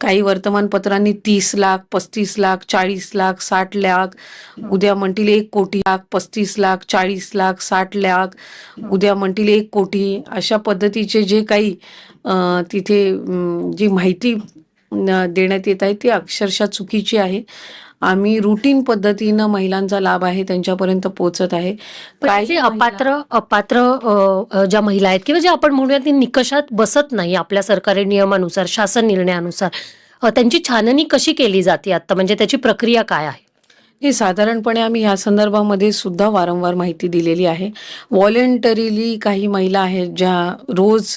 काही वर्तमानपत्रांनी तीस लाख पस्तीस लाख चाळीस लाख साठ लाख उद्या म्हणतील एक कोटी लाख पस्तीस लाख चाळीस लाख साठ लाख उद्या म्हणतील एक कोटी. अशा पद्धतीचे जे काही तिथे जी माहिती देण्यात येत आहे ती अक्षरशः चुकीची आहे. आम्ही रुटीन पद्धतीनं महिलांचा लाभ आहे त्यांच्यापर्यंत पोहोचत आहे. काही अपात्र अपात्र ज्या महिला आहेत किंवा जे आपण म्हणूया ते निकषात बसत नाही आपल्या सरकारी नियमानुसार शासन निर्णयानुसार त्यांची छाननी कशी केली जाते आता? म्हणजे त्याची प्रक्रिया काय आहे? हे साधारणपणे आम्ही ह्या संदर्भामध्ये सुद्धा वारंवार माहिती दिलेली आहे. व्हॉलेंटरीली काही महिला आहेत ज्या रोज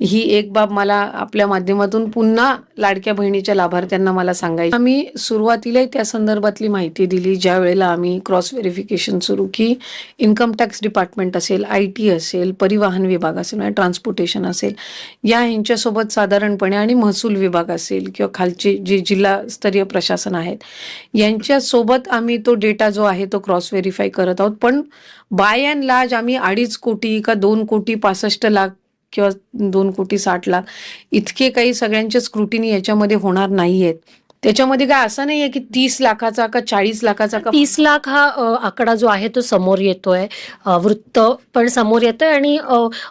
ही एक बाब मला आपल्या माध्यमातून पुन्हा लाडक्या बहिणीच्या लाभार्थ्यांना मला सांगायची. आम्ही सुरुवातीलाही त्या संदर्भातली माहिती दिली ज्या वेळेला आम्ही क्रॉस व्हेरिफिकेशन सुरू की इन्कम टॅक्स डिपार्टमेंट असेल आय टी असेल परिवहन विभाग असेल म्हणजे ट्रान्सपोर्टेशन असेल या ह्यांच्यासोबत साधारणपणे आणि महसूल विभाग असेल किंवा खालचे जे जिल्हास्तरीय प्रशासन आहेत यांच्यासोबत आम्ही तो डेटा जो आहे तो क्रॉस व्हेरीफाय करत आहोत. पण बाय अँड लार्ज आम्ही अडीच कोटी का दोन कोटी पासष्ट लाख किंवा दोन कोटी साठ लाख इतके काही सगळ्यांचे स्क्रुटिनी याच्यामध्ये होणार नाहीयेत. त्याच्यामध्ये काय असं नाहीये की तीस लाखाचा का चाळीस लाखाचा का तीस लाख हा अ, आकडा जो आहे तो समोर येतोय. अ, वृत्त पण समोर येतोय आणि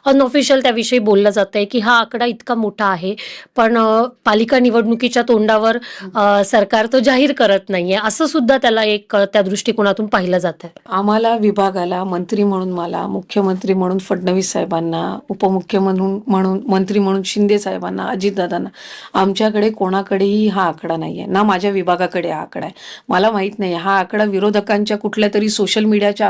अनऑफिशियल त्याविषयी बोललं जात आहे की हा आकडा इतका मोठा आहे. पण अ, पालिका निवडणुकीच्या तोंडावर अ, सरकार तो जाहीर करत नाहीये. असं सुद्धा त्याला एक अ, त्या दृष्टिकोनातून पाहिलं जात आहे आम्हाला विभागाला मंत्री म्हणून मला मुख्यमंत्री म्हणून फडणवीस साहेबांना उपमुख्यमंत्री म्हणून म्हणून मंत्री म्हणून शिंदे साहेबांना अजितदादांना आमच्याकडे कोणाकडेही हा आकडा नाही आहे ना माझ्या विभागाकडे हा आकडा आहे. मला माहीत नाही. हा आकडा विरोधकांच्या कुठल्या तरी सोशल मीडियाच्या